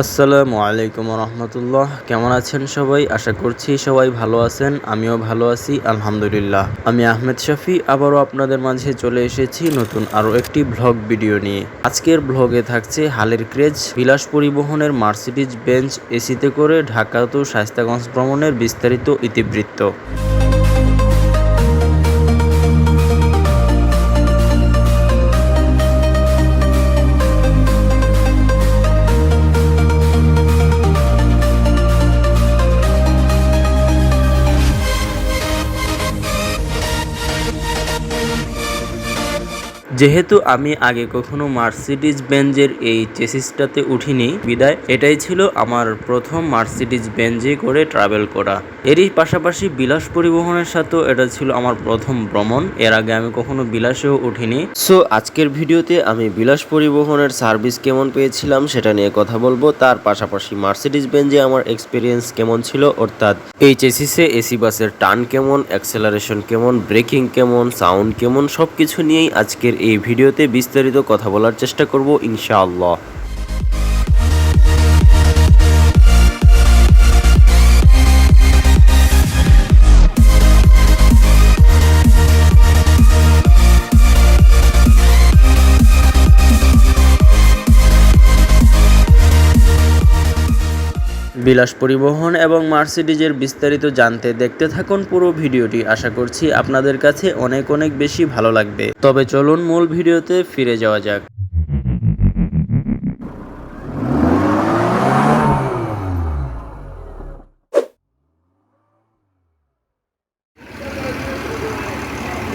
আসসালামু আলাইকুম রহমতুল্লাহ কেমন আছেন সবাই? আশা করছি সবাই ভালো আছেন, আমিও ভালো আছি, আলহামদুলিল্লাহ। আমি আহমেদ শফি, আবারও আপনাদের মাঝে চলে এসেছি নতুন আরও একটি ভ্লগ ভিডিও নিয়ে। আজকের ভ্লগে থাকছে হালের ক্রেজ, বিলাস পরিবহনের মার্সিডিজ বেঞ্চ, এসিতে করে ঢাকা তো শাস্তাগঞ্জ ভ্রমণের বিস্তারিত ইতিবৃত্ত। যেহেতু আমি আগে কখনো মার্সিডিজ বেঞ্জের এই চেসিসটাতে উঠিনি, বিদায়, এটাই ছিল আমার প্রথম মার্সিডিজ বেঞ্জে করে ট্রাভেল করা। এরই পাশাপাশি বিলাস পরিবহনের সাথেও এটা ছিল আমার প্রথম ভ্রমণ, এর আগে আমি কখনো বিলাসেও উঠিনি। সো আজকের ভিডিওতে আমি বিলাস পরিবহনের সার্ভিস কেমন পেয়েছিলাম সেটা নিয়ে কথা বলব, তার পাশাপাশি মার্সিডিজ বেঞ্জে আমার এক্সপিরিয়েন্স কেমন ছিল, অর্থাৎ এই চেসিসে এসি বাসের টান কেমন অ্যাক্সেলারেশন কেমন ব্রেকিং কেমন সাউন্ড কেমন সব কিছু নিয়েই আজকের এই ভিডিওতে বিস্তারিত কথা বলার চেষ্টা করব ইনশাআল্লাহ। বিলাস পরিবহন এবং মার্সিডিজের বিস্তারিত জানতে দেখতে থাকুন পুরো ভিডিওটি। আশা করছি আপনাদের কাছে অনেক অনেক বেশি ভালো লাগবে। তবে চলুন মূল ভিডিওতে ফিরে যাওয়া যাক।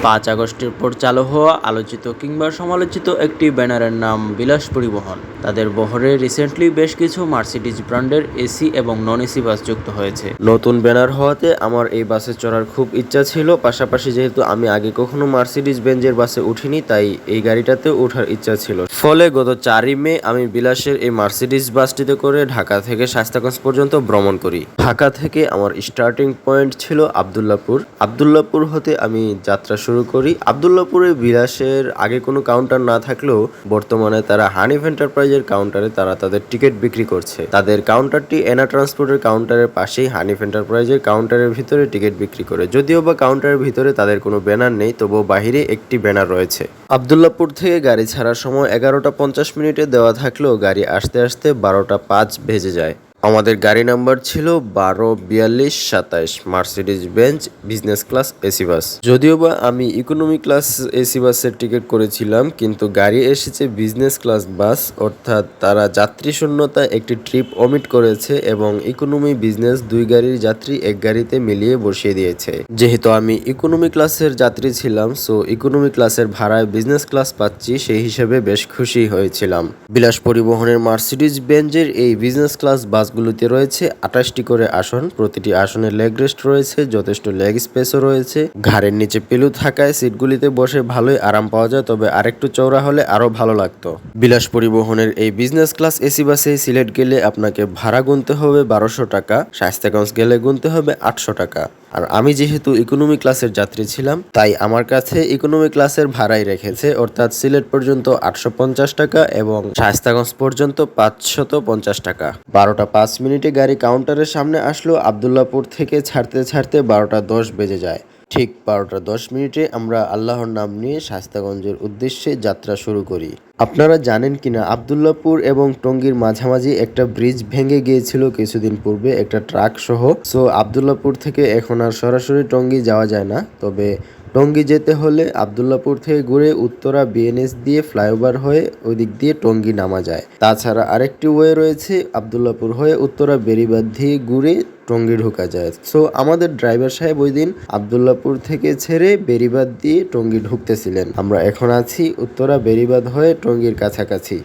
পাঁচ আগস্টের পর চালু হওয়া আলোচিত কিংবা সমালোচিত একটি ব্যানারের নাম বিলাস পরিবহন। তাদের বহরে রিসেন্টলি বেশ কিছু মার্সিডিজ ব্র্যান্ডের এসি এবং নন এসি বাস যুক্ত হয়েছে। নতুন ব্যানার হওয়াতে আমার এই বাসে চড়ার খুব ইচ্ছা ছিল, পাশাপাশি যেহেতু আমি আগে কখনো মার্সিডিজ বেঞ্জের বাসে উঠিনি, তাই এই গাড়িটাতে ওঠার ইচ্ছা ছিল। ফলে গত চারই মে আমি বিলাসের এই মার্সিডিজ বাসটিতে করে ঢাকা থেকে শাস্তাগঞ্জ পর্যন্ত ভ্রমণ করি। ঢাকা থেকে আমার স্টার্টিং পয়েন্ট ছিল আবদুল্লাপুর। আবদুল্লাপুর হতে আমি যাত্রা শুরু করি। আবদুল্লাপুরে বিলাসের আগে কোনো কাউন্টার না থাকলেও বর্তমানে তারা হানিফ এন্টারপ্রাইজের কাউন্টারে তারা তাদের টিকিট বিক্রি করছে। তাদের কাউন্টারটি এনা ট্রান্সপোর্টের কাউন্টারের পাশেই হানিফ এন্টারপ্রাইজের কাউন্টারের ভিতরে টিকিট বিক্রি করে। যদিও বা কাউন্টারের ভিতরে তাদের কোনো ব্যানার নেই, তবুও বাহিরে একটি ব্যানার রয়েছে। আবদুল্লাপুর থেকে গাড়ি ছাড়ার সময় এগারোটা পঞ্চাশ মিনিটে দেওয়া থাকলেও গাড়ি আসতে আসতে বারোটা পাঁচ ভেজে যায়। আমাদের গাড়ি নাম্বার ছিল বারো, বিয়াল্লিশ, সাতাইশ। Mercedes Benz business class AC bus যদিও বা আমি ইকোনমি ক্লাস এসি বাসের টিকিট করেছিলাম, কিন্তু গাড়ি এসেছে বিজনেস ক্লাস বাস অর্থাৎ তারা যাত্রী শূন্যতা একটি ট্রিপ অমিট করেছে এবং ইকোনমি বিজনেস দুই গাড়ির যাত্রী এক গাড়িতে মিলিয়ে বসিয়ে দিয়েছে। যেহেতু আমি ইকোনমি ক্লাসের যাত্রী ছিলাম সো ইকোনমি ক্লাসের ভাড়ায় বিজনেস ক্লাস পাচ্ছি, সেই হিসেবে বেশ খুশি হয়েছিলাম। বিলাস পরিবহনের মার্সিডিজ বেঞ্জের এই বিজনেস ক্লাস বাসগুলোতে রয়েছে, আঠাশটি করে আসন। প্রতিটি আসনে লেগ রেস্ট রয়েছে, যথেষ্ট লেগ স্পেসও রয়েছে। ঘাড়ের নিচে পেলু থাকায় সিটগুলিতে বসে ভালোই আরাম পাওয়া যায়, তবে আরেকটু চওড়া হলে আরও ভালো লাগতো। বিলাস পরিবহনের এই বিজনেস ক্লাস এসি বাসে সিলেট গেলে আপনাকে ভাড়া গুনতে হবে বারোশো টাকা স্বাস্থ্যগঞ্জ গেলে গুনতে হবে আটশো টাকা। আর আমি যেহেতু ইকোনমি ক্লাসের যাত্রী ছিলাম, তাই আমার কাছে ইকোনমি ক্লাসের ভাড়াই রেখেছে, অর্থাৎ সিলেট পর্যন্ত আটশো পঞ্চাশ টাকা এবং শায়স্তাগঞ্জ পর্যন্ত পাঁচশত পঞ্চাশ টাকা। বারোটা পাঁচ মিনিটে গাড়ি কাউন্টারের সামনে আসলো, আবদুল্লাপুর থেকে ছাড়তে ছাড়তে বারোটা দশ বেজে যায়। ঠিক বারোটা দশ মিনিটে আমরা আল্লাহর নাম নিয়ে শাস্তাগঞ্জের উদ্দেশ্যে যাত্রা শুরু করি। আপনারা জানেন কিনা, আবদুল্লাপুর এবং টঙ্গীর মাঝামাঝি একটা ব্রিজ ভেঙে গিয়েছিল কিছুদিন পূর্বে একটা ট্রাক সহ সো আবদুল্লাপুর থেকে এখন আর সরাসরি টঙ্গি যাওয়া যায় না। তবে টঙ্গী যেতে হলে আবদুল্লাপুর থেকে ঘুরে উত্তরা বিএনএস দিয়ে ফ্লাইওভার হয়ে ওই দিক দিয়ে টঙ্গী নামা যায়। তাছাড়া আরেকটি ওয়ে রয়েছে, আবদুল্লাপুর হয়ে উত্তরা বেরিবাদ দিয়ে ঘুরে টঙ্গী ঢোকা যায়। সো আমাদের ড্রাইভার সাহেব ওই দিন আবদুল্লাপুর থেকে ছেড়ে বেরিবাদ দিয়ে টঙ্গী ঢুকতেছিলেন। আমরা এখন আছি উত্তরা বেরিবাদ হয়ে টঙ্গীর কাছাকাছি।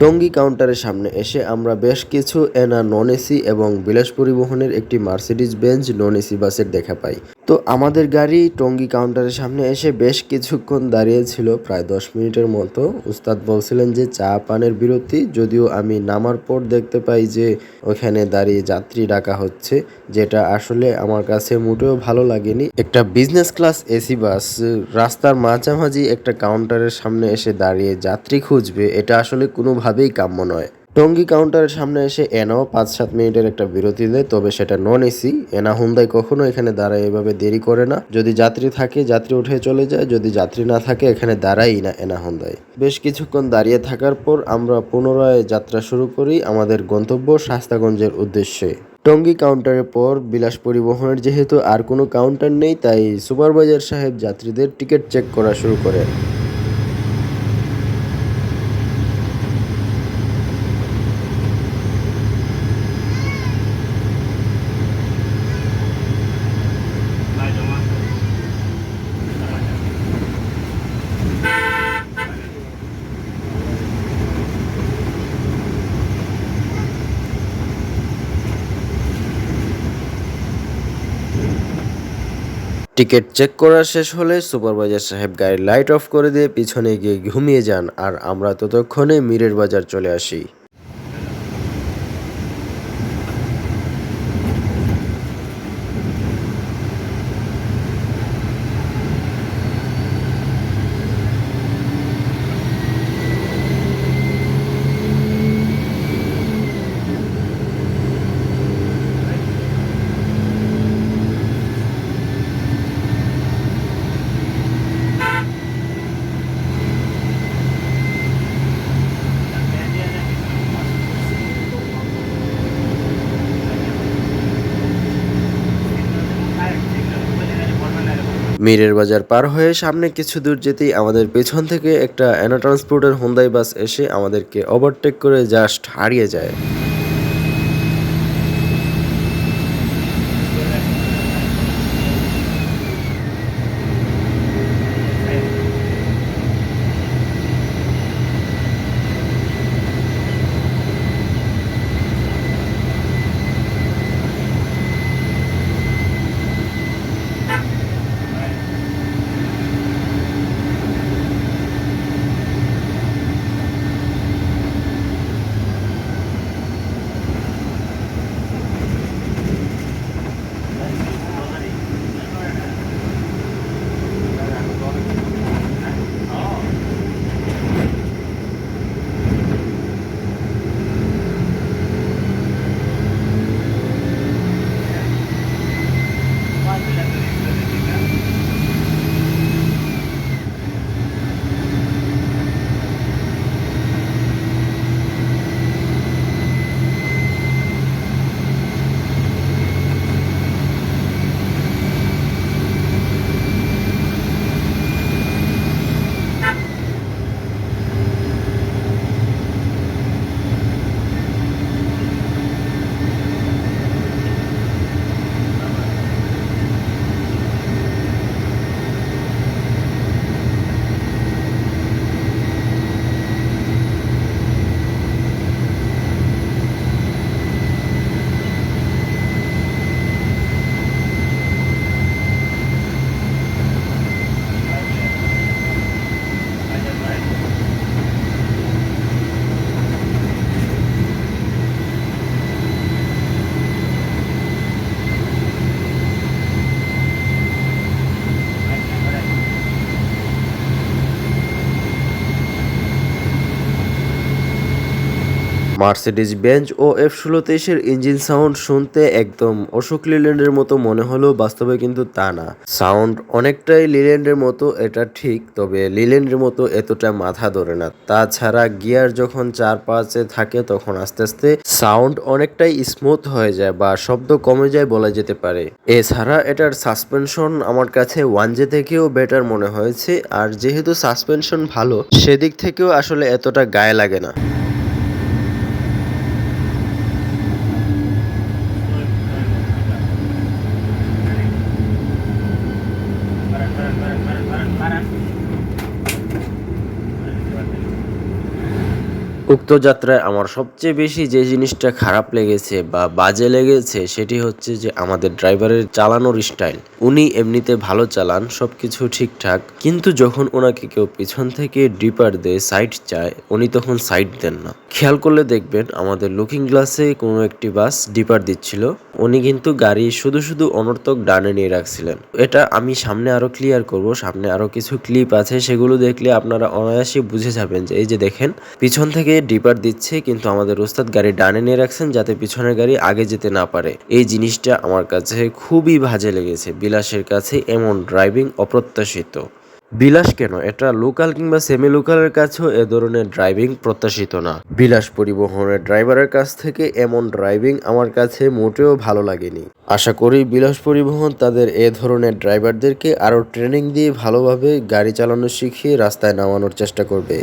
টঙ্গী কাউন্টারের সামনে এসে আমরা বেশ কিছু এনা নন এসি এবং বিলাস পরিবহনের একটি মার্সিডিজ বেঞ্চ নন এসি বাসের দেখা পাই। তো আমাদের গাড়ি টঙ্গী কাউন্টারের সামনে এসে বেশ কিছুক্ষণ দাঁড়িয়েছিল, প্রায় দশ মিনিটের মতো। উস্তাদ বলছিলেন যে, চা পানের বিরতি। যদিও আমি নামার পর দেখতে পাই যে, ওখানে দাঁড়িয়ে যাত্রী ডাকা হচ্ছে, যেটা আসলে আমার কাছে মোটেও ভালো লাগেনি। একটা বিজনেস ক্লাস এসি বাস, রাস্তার মাঝামাঝি একটা কাউন্টারের সামনে এসে দাঁড়িয়ে যাত্রী খুঁজবে, এটা আসলে কোনোভাবেই কাম্য নয়। টঙ্গী কাউন্টারের সামনে এসে এনাও পাঁচ সাত মিনিটের একটা বিরতি দেয়, তবে সেটা নন এসি এনা হুন্দাই কখনো এখানে দাঁড়ায় এভাবে দেরি করে না। যদি যাত্রী থাকে, যাত্রী উঠে চলে যায়। যদি যাত্রী না থাকে, এখানে দাঁড়াই না এনা হুন্দাই বেশ কিছুক্ষণ দাঁড়িয়ে থাকার পর আমরা পুনরায় যাত্রা শুরু করি আমাদের গন্তব্য শাস্তাগঞ্জের উদ্দেশ্যে। টঙ্গী কাউন্টারের পর বিলাস পরিবহনের যেহেতু আর কোনো কাউন্টার নেই, তাই সুপারভাইজার সাহেব যাত্রীদের টিকিট চেক করা শুরু করেন। টিকিট চেক করা শেষ হলে সুপারভাইজার সাহেব গাড়ির লাইট অফ করে দিয়ে পিছনে গিয়ে ঘুমিয়ে যান, আর আমরা ততক্ষণে মীরের বাজার চলে আসি। মীরের বাজার পার হয়ে সামনে কিছু দূর যেতেই আমাদের পেছন থেকে একটা অ্যানা ট্রান্সপোর্টের হোন্দাই বাস এসে আমাদেরকে ওভারটেক করে জাস্ট হারিয়ে যায়। মার্সিডিজ বেঞ্চ ও এফ ষোলো তেইশের ইঞ্জিন সাউন্ড শুনতে একদম অশোক লিল্যান্ডের মতো মনে হলেও বাস্তবে কিন্তু তা না। সাউন্ড অনেকটাই লিল্যান্ডের মতো, এটা ঠিক, তবে লিল্যান্ডের মতো এতটা মাথা ধরে না। তাছাড়া গিয়ার যখন চার পাঁচে থাকে, তখন আস্তে আস্তে সাউন্ড অনেকটাই স্মুথ হয়ে যায় বা শব্দ কমে যায় বলা যেতে পারে। এছাড়া এটার সাসপেনশন আমার কাছে ওয়ান জে থেকেও বেটার মনে হয়েছে, আর যেহেতু সাসপেনশন ভালো, সেদিক থেকেও আসলে এতটা গায়ে লাগে না। উক্ত যাত্রায় আমার সবচেয়ে বেশি যে জিনিসটা খারাপ লেগেছে বা বাজে লেগেছে, সেটি হচ্ছে যে আমাদের ড্রাইভারের চালানোর স্টাইল। উনি এমনিতে ভালো চালান সব কিছু ঠিকঠাক, কিন্তু যখন ওনাকে কেউ পিছন থেকে ডিপার দেয়, সাইড চায়, উনি তখন সাইড দেন না। খেয়াল করলে দেখবেন, আমাদের লুকিং গ্লাসে কোনো একটি বাস ডিপার দিচ্ছিল। উনি কিন্তু গাড়ি শুধু শুধু অনর্থক ডানে নিয়ে রাখছিলেন। এটা আমি সামনে আরও ক্লিয়ার করব, সামনে আরও কিছু ক্লিপ আছে, সেগুলো দেখলে আপনারা অনায়াসে বুঝে যাবেন যে, এই যে দেখেন, পিছন থেকে ডিপার দিচ্ছে, কিন্তু আমাদের ওস্তাদ গাড়ি ডানে নিয়ে রাখছেন যাতে পিছনের গাড়ি আগে যেতে না পারে। এই জিনিসটা আমার কাছে খুবই বাজে লেগেছে। বিলাসের কাছে এমন ড্রাইভিং অপ্রত্যাশিত। বিলাস কেন? এটা লোকাল কিংবা সেমি লোকালের কাছেও এ ধরনের ড্রাইভিং প্রত্যাশিত না। বিলাস পরিবহনের ড্রাইভারের কাছ থেকে এমন ড্রাইভিং আমার কাছে মোটেও ভালো লাগেনি। আশা করি বিলাস পরিবহন তাদের এ ধরনের ড্রাইভারদেরকে আরও ট্রেনিং দিয়ে ভালোভাবে গাড়ি চালানো শিখিয়ে রাস্তায় নামানোর চেষ্টা করবে।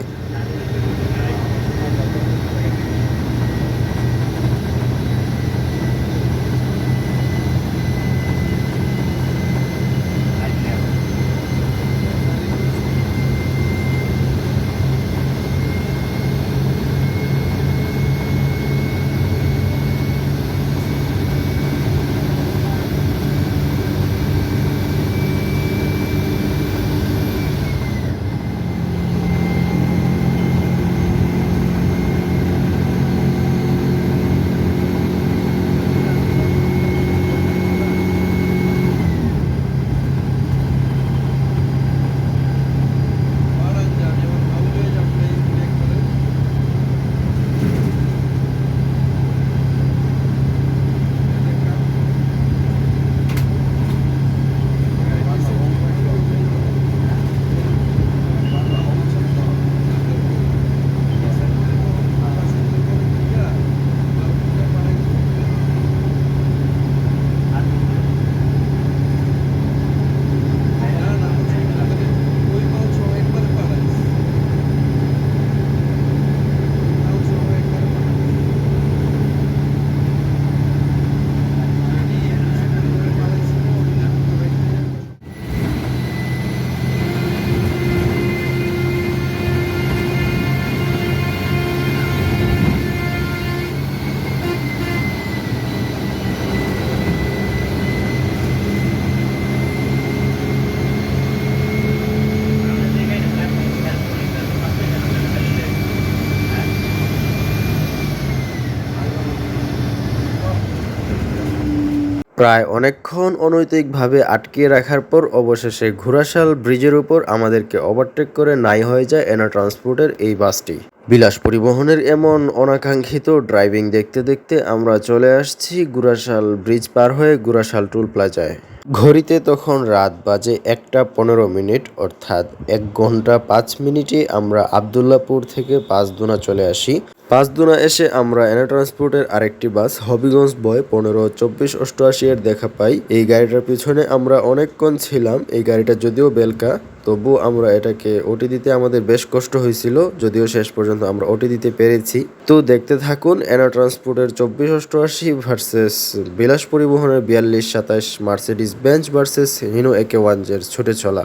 প্রায় অনেকক্ষণ অনৈতিকভাবে আটকিয়ে রাখার পর অবশেষে ঘোড়াশাল ব্রিজের উপর আমাদেরকে ওভারটেক করে নাই হয়ে যায় এনা ট্রান্সপোর্টের এই বাসটি। বিলাস পরিবহনের এমন অনাকাঙ্ক্ষিত ড্রাইভিং দেখতে দেখতে আমরা চলে আসছি গুড়াশাল ব্রিজ পার হয়ে গুড়াশাল টুল প্লাজায় ঘড়িতে তখন রাত বাজে একটা পনেরো মিনিট, অর্থাৎ এক ঘণ্টা পাঁচ মিনিটে আমরা আবদুল্লাপুর থেকে পাঁচদুনা চলে আসি। পাঁচদুনা এসে আমরা এনা ট্রান্সপোর্টের আরেকটি বাস হবিগঞ্জ বয় পনেরো, চব্বিশ, অষ্টআশি এর দেখা পাই। এই গাড়িটার পিছনে আমরা অনেকক্ষণ ছিলাম। এই গাড়িটা যদিও বেলকা তবু আমরা এটাকে ওটি দিতে আমাদের বেশ কষ্ট হয়েছিল, যদিও শেষ পর্যন্ত আমরা ওটি দিতে পেরেছি। তো দেখতে থাকুন এনা ট্রান্সপোর্টের চব্বিশ, অষ্টআশি ভার্সেস বিলাস পরিবহনের বিয়াল্লিশ, সাতাশ মার্সিডিস বেঞ্চ ভার্সেস হিনো একে ওয়ানজের ছুটে চলা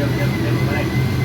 やってるや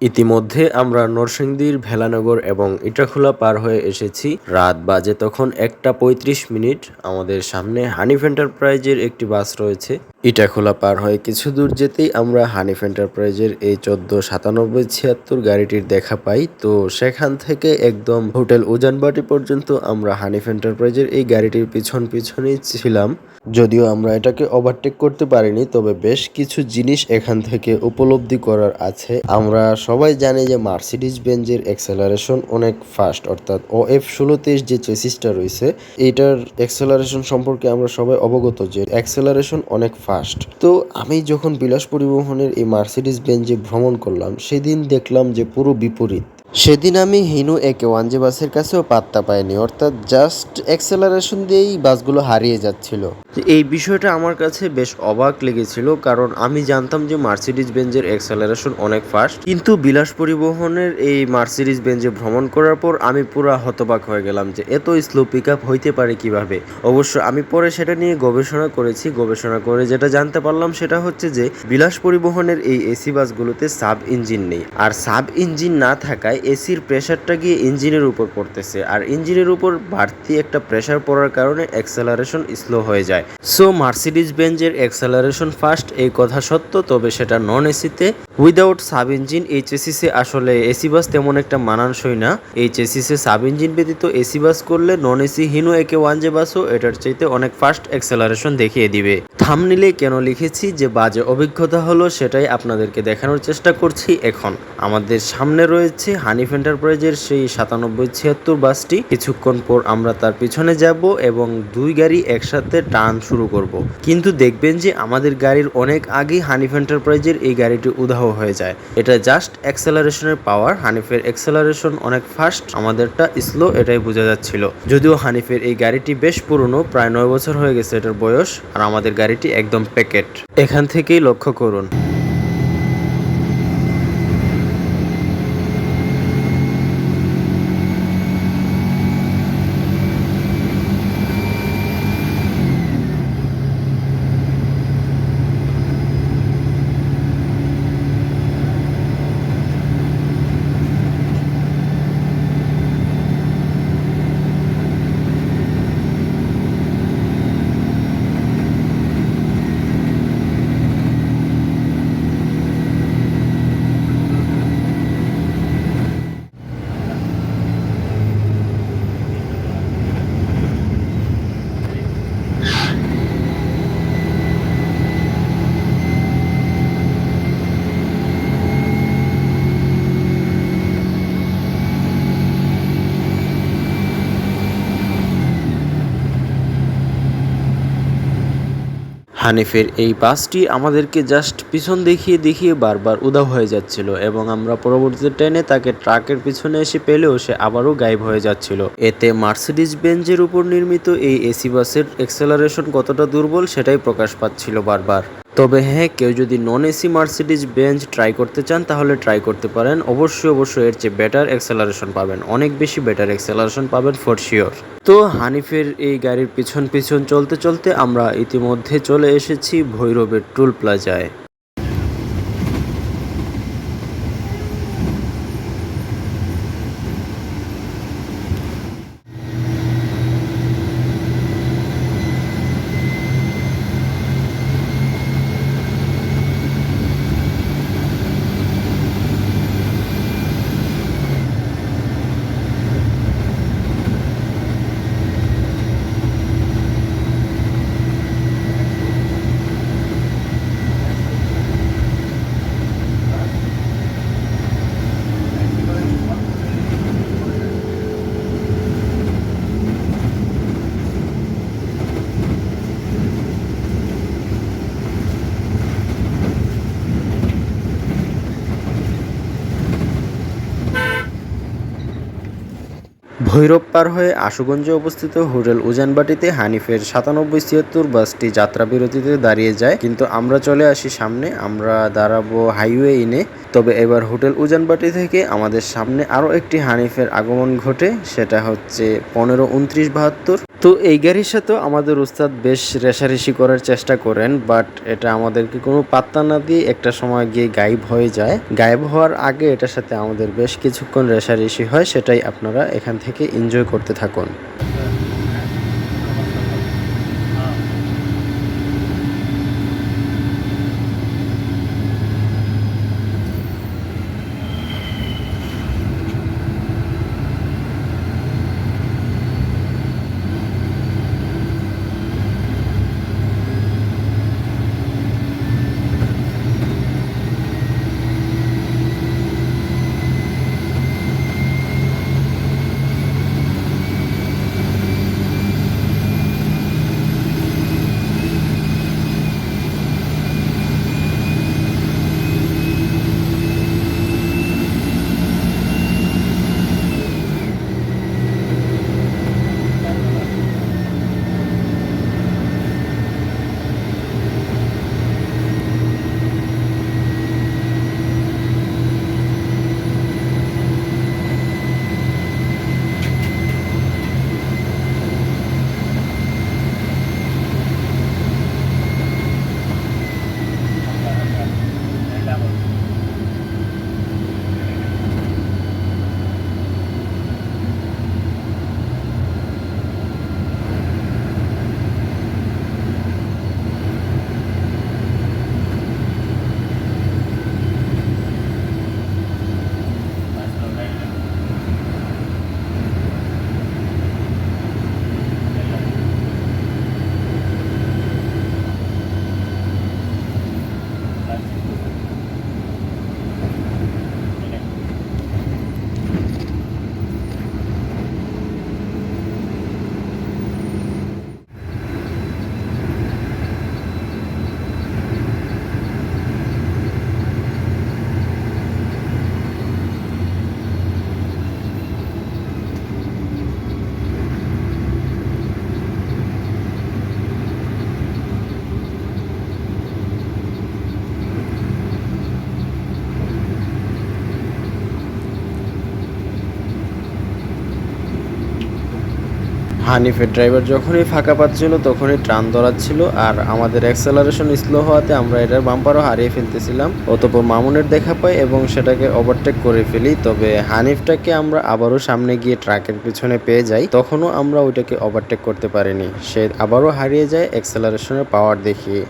ইতিমধ্যে আমরা নরসিংদীর ভেলানগর এবং ইটাখোলা পার হয়ে এসেছি। রাত বাজে তখন একটা পঁয়ত্রিশ মিনিট আমাদের সামনে হানিফ এন্টারপ্রাইজের একটি বাস রয়েছে। ইটাখোলা পার হয়ে কিছু দূর যেতেই আমরা হানিফ এন্টারপ্রাইজের এই চোদ্দ সাতানব্বই ছিয়াত্তর গাড়িটির দেখা পাই। তো সেখান থেকে একদম হোটেল উজানবাটি পর্যন্ত আমরা হানিফ এন্টারপ্রাইজের এই গাড়িটির পিছন পিছনেই ছিলাম। যদিও আমরা এটাকে ওভারটেক করতে পারিনি, তবে বেশ কিছু জিনিস এখান থেকে উপলব্ধি করার আছে। আমরা সবাই জানে যে মার্সিডিজ বেঞ্জের এক্সেলারেশন অনেক ফাস্ট অর্থাৎ ও এফ ষোলো তেইশ যে চেসিসটা রয়েছে, এটার এক্সেলারেশন সম্পর্কে আমরা সবাই অবগত যে এক্সেলারেশন অনেক ফাস্ট তো আমি যখন বিলাস পরিবহনের এই মার্সিডিজ বেঞ্জে ভ্রমণ করলাম, সেদিন দেখলাম যে পুরো বিপরীত। সেদিন আমি হিনু একে ওয়ানজে বাসের কাছেও পাত্তা পাইনি, অর্থাৎ জাস্ট অ্যাক্সেলারেশন দিয়েই বাসগুলো হারিয়ে যাচ্ছিল। এই বিষয়টা আমার কাছে বেশ অবাক লেগেছিল, কারণ আমি জানতাম যে মার্সিডিজ বেঞ্জের এক্সেলারেশন অনেক ফাস্ট কিন্তু বিলাস পরিবহনের এই মার্সিডিজ বেঞ্জে ভ্রমণ করার পর আমি পুরো হতবাক হয়ে গেলাম যে এত স্লো পিক আপ হইতে পারে কীভাবে? অবশ্য আমি পরে সেটা নিয়ে গবেষণা করেছি, গবেষণা করে যেটা জানতে পারলাম সেটা হচ্ছে যে বিলাস পরিবহনের এই এসি বাসগুলোতে সাব ইঞ্জিন নেই, আর সাব ইঞ্জিন না থাকায় এসির প্রেশারটা গিয়ে ইঞ্জিনের উপর পড়তেছে, আর ইঞ্জিনের উপর বাড়তি একটা প্রেশার পড়ার কারণে অ্যাক্সেলারেশন স্লো হয়ে যায়। সো মার্সিডিজ বেঞ্জের অ্যাক্সেলারেশন ফাস্ট এই কথা সত্য, তবে সেটা নন এসিতে উইদাউট সাব ইঞ্জিন এই চেসিসে আসলে এসি বাস তেমন একটা মানানসই না। এই চেসিসে সাব ইঞ্জিন ব্যতীত এসি বাস করলে non AC Hino AK one যে বাসও এটার চাইতে অনেক ফাস্ট অ্যাক্সেলারেশন দেখিয়ে দিবে। থামনিলে কেন লিখেছি যে বাজে অভিজ্ঞতা হলো সেটাই আপনাদেরকে দেখানোর চেষ্টা করছি এখন। আমাদের সামনে রয়েছে হানিফ এন্টারপ্রাইজের সেই সাতানব্বই ছিয়াত্তর বাসটি কিছুক্ষণ পর আমরা তার পিছনে যাব এবং দুই গাড়ি একসাথে টান শুরু করব। কিন্তু দেখবেন যে আমাদের গাড়ির অনেক আগেই হানিফ এন্টারপ্রাইজের এই গাড়িটি উদাহ হয়ে যায়। এটা জাস্ট অ্যাক্সেলারেশনের পাওয়ার হানিফের অ্যাক্সেলারেশন অনেক ফাস্ট আমাদেরটা স্লো এটাই বোঝা যাচ্ছিল। যদিও হানিফের এই গাড়িটি বেশ পুরনো, প্রায় নয় বছর হয়ে গেছে এটার বয়স, আর আমাদের গাড়িটি একদম প্যাকেট এখান থেকেই লক্ষ্য করুন। হানিফের এই বাসটি আমাদেরকে জাস্ট পিছন দেখিয়ে দেখিয়ে বারবার উদাও হয়ে যাচ্ছিল এবং আমরা পরবর্তীতে ট্রেনে তাকে ট্রাকের পিছনে এসে পেলেও সে আবারও গায়েব হয়ে যাচ্ছিল। এতে মার্সিডিজ বেঞ্জের উপর নির্মিত এই এসি বাসের এক্সেলারেশন কতটা দুর্বল সেটাই প্রকাশ পাচ্ছিল বারবার। তবে হ্যাঁ কেউ যদি non AC Mercedes Benz try করতে চান, তাহলে ট্রাই করতে পারেন। অবশ্যই অবশ্যই এর চেয়ে বেটার এক্সেলারেশন পাবেন। অনেক বেশি বেটার এক্সেলারেশন পাবেন ফর শিওর তো হানিফের এই গাড়ির পিছন পিছন চলতে চলতে আমরা ইতিমধ্যে চলে এসেছি ভৈরবের টুল প্লাজায়। ভৈরব পার হয়ে আশুগঞ্জে অবস্থিত হোটেল উজানবাটিতে হানিফের সাতানব্বই ছিয়াত্তর বাসটি যাত্রা বিরতিতে দাঁড়িয়ে যায়। কিন্তু আমরা চলে আসি সামনে, আমরা দাঁড়াবো হাইওয়ে ইনে। তবে এবার হোটেল উজানবাটি থেকে আমাদের সামনে আরও একটি হানিফের আগমন ঘটে, সেটা হচ্ছে পনেরো, উনত্রিশ, বাহাত্তর। তো এই গাড়ির সাথেও আমাদের উস্তাদ বেশ রেশারেশি করার চেষ্টা করেন বাট এটা আমাদেরকে কোনো পাত্তা না দিয়ে একটা সময় গিয়ে গায়েব হয়ে যায়। গায়েব হওয়ার আগে এটার সাথে আমাদের বেশ কিছুক্ষণ রেশারেশি হয়, সেটাই আপনারা এখান থেকে এনজয় করতে থাকুন। হানিফের ড্রাইভার যখনই ফাঁকা পাচ্ছিল, তখনই ট্রান দৌড়াচ্ছিল আর আমাদের অ্যাক্সেলারেশন স্লো হওয়াতে আমরা এটার বাম্পারও হারিয়ে ফেলতেছিলাম। অতপর মামুনের দেখা পাই এবং সেটাকে ওভারটেক করে ফেলি, তবে হানিফটাকে আমরা আবারও সামনে গিয়ে ট্রাকের পিছনে পেয়ে যাই, তখনও আমরা ওইটাকে ওভারটেক করতে পারিনি। সে আবারও হারিয়ে যায় অ্যাক্সেলারেশনের পাওয়ার দেখিয়ে।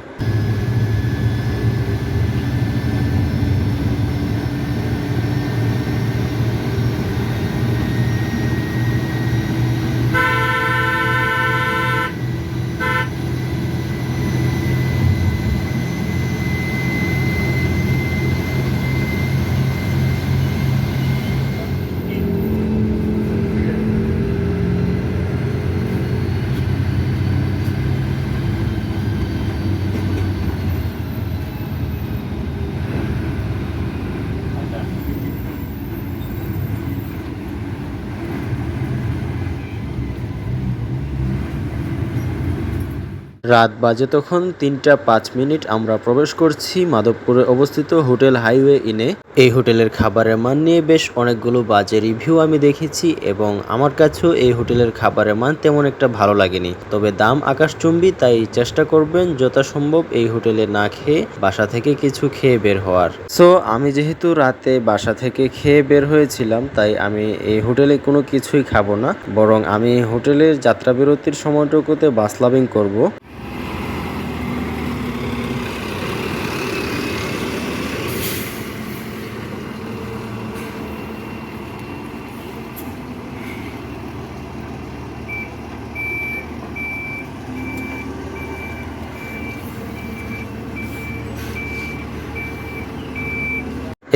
রাত বাজে তখন তিনটা পাঁচ মিনিট আমরা প্রবেশ করছি মাধবপুরে অবস্থিত হোটেল হাইওয়ে ইনে। এই হোটেলের খাবারের মান নিয়ে বেশ অনেকগুলো বাজে রিভিউ আমি দেখেছি এবং আমার কাছেও এই হোটেলের খাবারের মান তেমন একটা ভালো লাগেনি। তবে দাম আকাশচুম্বী, তাই চেষ্টা করবেন যথাসম্ভব এই হোটেলে না খেয়ে বাসা থেকে কিছু খেয়ে বের হওয়ার। সো আমি যেহেতু রাতে বাসা থেকে খেয়ে বের হয়েছিলাম, তাই আমি এই হোটেলে কোনো কিছুই খাব না, বরং আমি হোটেলের যাত্রা বিরতির সময়টুকুতে বাস লাভিং করব।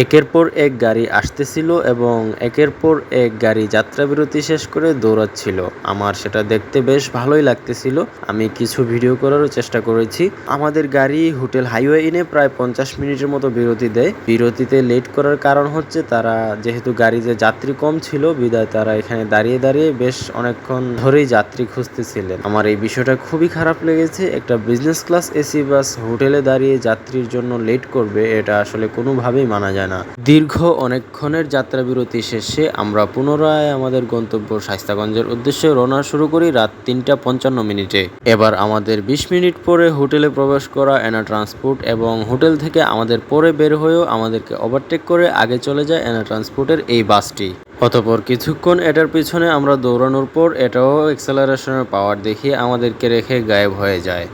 একের পর এক গাড়ি আসতেছিল এবং একের পর এক গাড়ি যাত্রাবিরতি শেষ করে দৌড়াচ্ছিল। আমার সেটা দেখতে বেশ ভালোই লাগতেছিল। আমি কিছু ভিডিও করারও চেষ্টা করেছি। আমাদের গাড়ি হোটেল হাইওয়ে ইনে প্রায় পঞ্চাশ মিনিটের মতো বিরতি দেয়। বিরতিতে লেট করার কারণ হচ্ছে তারা যেহেতু গাড়িতে যাত্রী কম ছিল, বিদায় তারা এখানে দাঁড়িয়ে দাঁড়িয়ে বেশ অনেকক্ষণ ধরেই যাত্রী খুঁজতেছিলেন। আমার এই বিষয়টা খুবই খারাপ লেগেছে। একটা বিজনেস ক্লাস এসি বাস হোটেলে দাঁড়িয়ে যাত্রীর জন্য লেট করবে, এটা আসলে কোনোভাবেই মানা যায় যায় না। দীর্ঘ অনেকক্ষণের যাত্রা বিরতি শেষে আমরা পুনরায় আমাদের গন্তব্য শাস্তাগঞ্জের উদ্দেশ্যে রওনা শুরু করি রাত তিনটা পঞ্চান্ন মিনিটে। এবার আমাদের বিশ মিনিট পরে হোটেলে প্রবেশ করা এনা ট্রান্সপোর্ট এবং হোটেল থেকে আমাদের পরে বের হয়েও আমাদেরকে ওভারটেক করে আগে চলে যায় এনা ট্রান্সপোর্টের এই বাসটি। অতপর কিছুক্ষণ এটার পিছনে আমরা দৌড়ানোর পর এটাও এক্সেলারেশনের পাওয়ার দেখিয়ে আমাদেরকে রেখে গায়েব হয়ে যায়।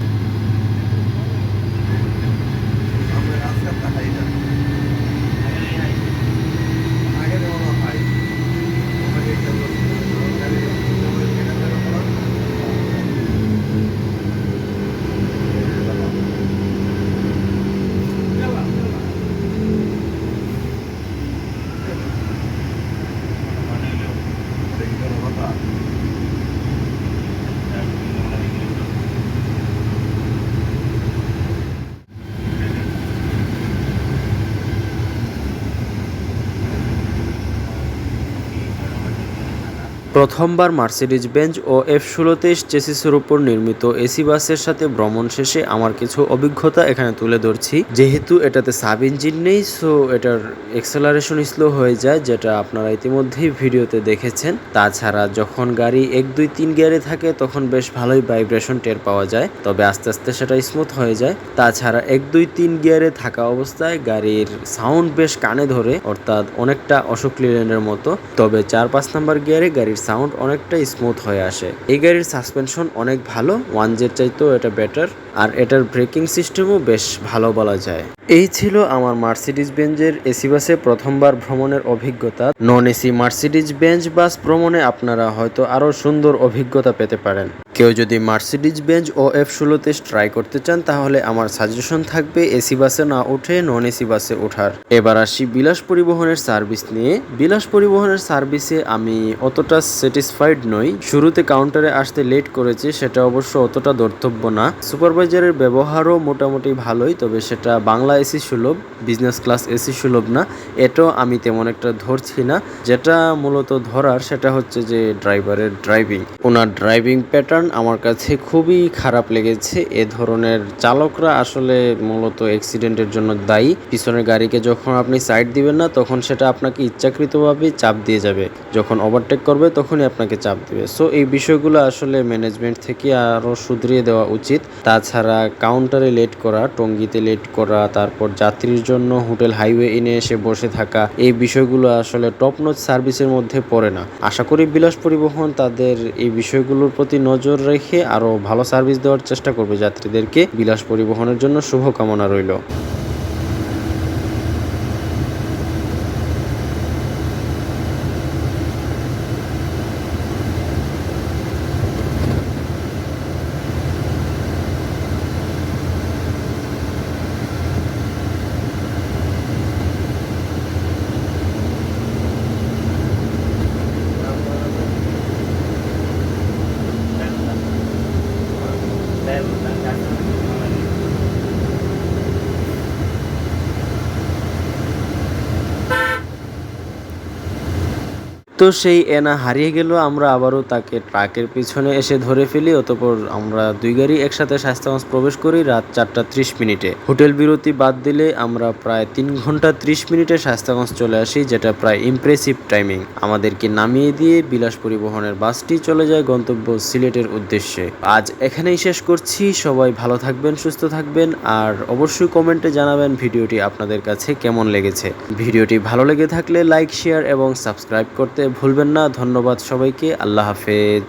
প্রথমবার মার্সিডিজ বেঞ্চ ও এফ ষোলো তেইশ চেসিসের উপর নির্মিত এসি বাসের সাথে ভ্রমণ শেষে আমার কিছু অভিজ্ঞতা এখানে তুলে ধরছি। যেহেতু এটাতে সাব ইঞ্জিন নেই, সো এটার এক্সেলারেশন স্লো হয়ে যায়, যেটা আপনারা ইতিমধ্যেই ভিডিওতে দেখেছেন। তাছাড়া যখন গাড়ি এক দুই তিন গিয়ারে থাকে, তখন বেশ ভালোই ভাইব্রেশন টের পাওয়া যায়, তবে আস্তে আস্তে সেটা স্মুথ হয়ে যায়। তাছাড়া এক দুই তিন গিয়ারে থাকা অবস্থায় গাড়ির সাউন্ড বেশ কানে ধরে, অর্থাৎ অনেকটা অশোক লিলেনের মতো, তবে চার পাঁচ নাম্বার গিয়ারে গাড়ির সাউন্ড অনেকটা স্মুথ হয়ে আসে। এই গাড়ির সাসপেনশন অনেক ভালো ওয়ান জেড চাইতেও এটা বেটার আর এটার ব্রেকিং সিস্টেমও বেশ ভালো বলা যায়। এই ছিল আমার মার্সিডিজ বেঞ্জের এসি বাসে প্রথমবার ভ্রমণের অভিজ্ঞতা। Non AC Mercedes Benz bus ভ্রমণে আপনারা হয়তো আরও সুন্দর অভিজ্ঞতা পেতে পারেন। কেউ যদি মার্সিডিজ বেঞ্চ ও এফ ষোলোতে ট্রাই করতে চান, তাহলে আমার সাজেশন থাকবে এসি বাসে না উঠে নন এসি বাসে ওঠার। এবার আসি বিলাস পরিবহনের সার্ভিস নিয়ে। বিলাস পরিবহনের সার্ভিসে আমি অতটা স্যাটিসফাইড নই। শুরুতে কাউন্টারে আসতে লেট করেছে, সেটা অবশ্য অতটা ধর্তব্য না। সুপারভাইজারের ব্যবহারও মোটামুটি ভালোই, তবে সেটা বাংলা এসি সুলভ বিজনেস ক্লাস এসি সুলভ না। এটাও আমি তেমন একটা ধরছি না। যেটা মূলত ধরার সেটা হচ্ছে যে ড্রাইভারের ড্রাইভিং ওনার ড্রাইভিং প্যাটার্ন আমার কাছে খুবই খারাপ লেগেছে। এ ধরনের চালকরা আসলে মূলত অ্যাক্সিডেন্টের জন্য দায়ী। পিছনের গাড়িকে যখন আপনি সাইড দিবেন না, তখন সেটা আপনাকে ইচ্ছাকৃতভাবে চাপ দিয়ে যাবে। যখন ওভারটেক করবে, তখনই আপনাকে চাপ দিবে। সো এই বিষয়গুলো আসলে ম্যানেজমেন্ট থেকে আরও শুধরিয়ে দেওয়া উচিত। তাছাড়া কাউন্টারে লেট করা, টঙ্গিতে লেট করা তারপর যাত্রীর জন্য হোটেল, হাইওয়ে এনে এসে বসে থাকা। এই বিষয়গুলো আসলে টপ নোচ সার্ভিসের মধ্যে পড়ে না। আশা করি বিলাস পরিবহন তাদের এই বিষয়গুলোর প্রতি নজর রেখে আরও ভালো সার্ভিস দেওয়ার চেষ্টা করবে যাত্রীদেরকে। বিলাস পরিবহনের জন্য শুভকামনা রইল। Thank you. তো সেই এনা হারিয়ে গেল, আমরা আবারও তাকে ট্রাকের পিছনে এসে ধরে ফেলি। অতপর আমরা দুই গাড়ি একসাথে স্বাস্থ্যগঞ্জ প্রবেশ করি রাত চারটা ত্রিশ মিনিটে। হোটেল বিরতি বাদ দিলে আমরা প্রায় তিন ঘণ্টা ত্রিশ মিনিটে স্বাস্থ্যগঞ্জ চলে আসি, যেটা প্রায় ইমপ্রেসিভ টাইমিং আমাদেরকে নামিয়ে দিয়ে বিলাস পরিবহনের বাসটি চলে যায় গন্তব্য সিলেটের উদ্দেশ্যে। আজ এখানেই শেষ করছি। সবাই ভালো থাকবেন, সুস্থ থাকবেন, আর অবশ্যই কমেন্টে জানাবেন ভিডিওটি আপনাদের কাছে কেমন লেগেছে। ভিডিওটি ভালো লেগে থাকলে লাইক, শেয়ার এবং সাবস্ক্রাইব করতে ভুলবেন না ধন্যবাদ সবাইকে আল্লাহ হাফেজ।